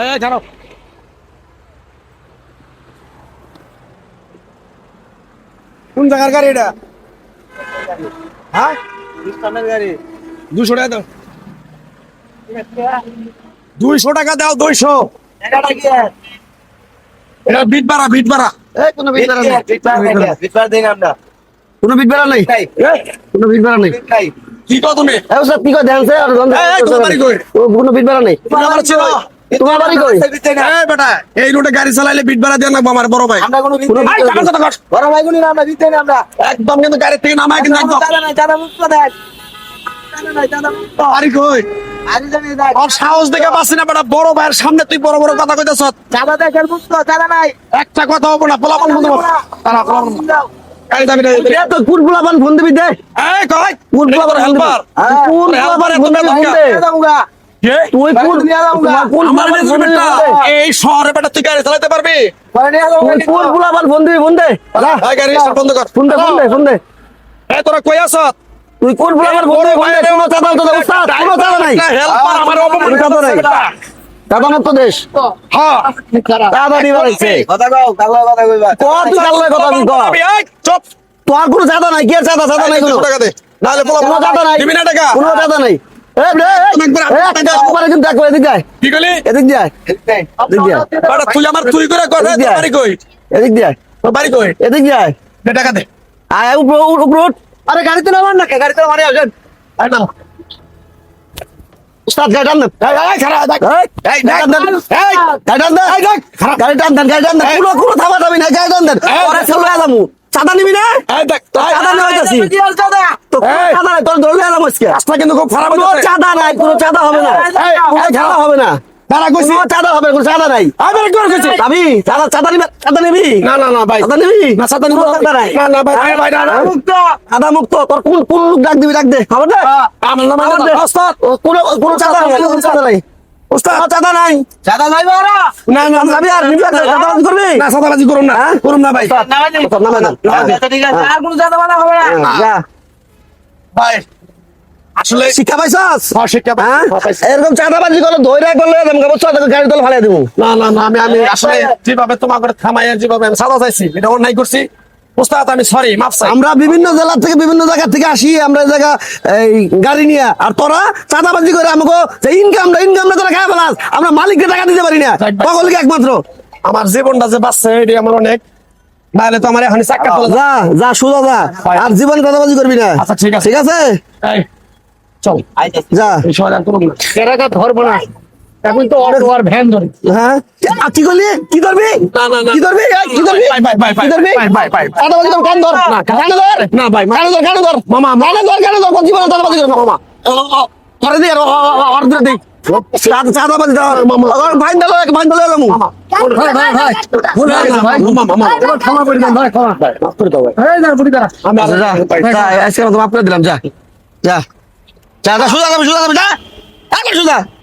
এই কোন জায়গার গাড়ি এটা? হ্যাঁ? দুশো টাকা দাও। দুইশো টাকা দাও দুইশো। এটা বিট বাড়া বিট বাড়া এই কোনো বিট বেড়া নেই। কোনো বিট বেড়া নেই? কোনো বিট বেড়া নেই? কি কো তুমি ধ্যান আর? ও কোনো বিট বেড়া নেই। আমার ছেলে? তোমার বাড়ি কই? এই বেটা এই রোডে গাড়ি চালাইলে বিট বাড়া দিয়ে লাগবো আমার বড় ভাই। কোনো ভাই কামার কথা কর। একদম কিন্তু গাড়ি থেকে নামায় কিন্তু একদম। বাড়ি কই? আর সাহস দেখে পাচ্ছি না বেটা বড় ভাইয়ের সামনে তুই বড় বড় কথা কইতেছ। একটা কথা হব না পোলাপান বন্ধু তারা পোলাপান গাড়ি দাবি এ তো কোন পোলাপান ফোন দিবি দে। এই কই? ফোন দিবি। হেল্পার দে কোন কোন আমার দে এই শহরে বেটা তুই গাড়ি চালাতে পারবি? কোন দে স্টার্ট বন্ধ কর। দে দে দে এই তোরা কই আছ? তুই কোন কোনো চাঁদা তো উস্তাদ কোনো চাঁদা নাই। হেল্পার আমার অপমান চাঁদা নাই। চাঁদা মুক্ত দেশ। হ্যাঁ কথা তুই আমি চুপ তোর কোনো চাঁদা নাই কি চাঁদা চাঁদা নাই কোনো দুশো টাকা দে। নাহলে পোলাপান কোনো চাঁদা নাই। দিবি না টাকা? কোনো চাঁদা নাই। আরে গাড়িতে নামান না গাড়িতে নামারে আসেন আয় না উস্তাদ গাড়ি টান দেন গাড়ি টান দেন এই গাড়ি টান দেন এই দেখ খারাপ গাড়ি টান দেন গাড়ি টান দেন কোনো কোনো থামা থামি না গাড়ি টান দেন চাঁদা নিবি না এই দেখ তো চাঁদা নিয়ে তো চাঁদা নাই তোর ধরলে আলাম আজকে। রাস্তা কিন্তু খুব খারাপ কোনো চাঁদা নাই কোনো চাঁদা হবে না। কোনো চাঁদা হবে না। দাঁড়া কইছি। চাঁদা হবে কোনো চাঁদা নাই। আমি একটু কইছি। যাবি চাঁদা চাঁদা নিবি চাঁদা নিবি? না না না ভাই। চাঁদা নিবি? না সাদা নিব চাঁদা নাই। না না ভাই ভাই, না না। চাঁদা মুক্ত। তোর কোন কোন লোক ডাক দিবি ডাক দে। খবর দে? আমার নাম ওস্তাদ। ও, কোনো কোনো চাঁদা হবে না, চাঁদা নাই। ওস্তাদ। কোনো চাঁদা নাই। না না না। যাবি আর নিবি আর চাঁদাবাজি করবি? না সাদাবাজি করুন না। হ্যাঁ? করুন না ভাই। নামে দেন। হ্যাঁ, যা। ভাই আসলে শিক্ষা পাইছাস? হ্যাঁ, শিক্ষা হ্যাঁ? হ্যাঁ, পাইছি। এরকম চাঁদাবাজি করলে করলে গাড়ি তলে ফালিয়ে দেবো না না না আমি আমি আসলে যেভাবে তোমাকে থামাই যেভাবে আমি সাদা চাইছি এটা অন্যায় করছি। ওস্তাদ আমি সরি মাফ চাই। আমরা বিভিন্ন জেলা থেকে বিভিন্ন জায়গা থেকে আসি আমরা এই জায়গা এই গাড়ি নিয়ে আর তোরা চাঁদাবাজি করে আমাকে যে ইনকামটা ইনকামটা তোরা খাই ফেলাস আমরা মালিককে টাকা দিতে পারি না। সকলকে একমাত্র? আমার জীবনটা যে বাঁচছে এটি আমার অনেক নাহলে তো আমার এখন চাক্কা তোলা যা যা সোজা যা। আর জীবন চাঁদাবাজি করবি না। আচ্ছা, ঠিক আছে। ঠিক আছে? চল। যা। আর করুন না ধরবো না। এখন তো অটো আর ভ্যান ধরে। হ্যাঁ? কি করলি? কি করবি না, না, না। কি করবি কি করবি ভাই, ভাই, ভাই, ভাই, কি করবি ভাই, ভাই, ভাই। চাঁদাবাজি করবি কান ধর। না, কান- কান ধর। না, ভাই, কান ধর কান ধর। মামা, কান ধর কান ধর। জীবনে করবি মামা। করে দি ধরে দি ধর মামা। ফাইন দিলো এক ভাই ভাই ভাই ভাই মামা, দিলাম যা। যা। যা সোজা যাবে সোজা যাবে যা। সোজা।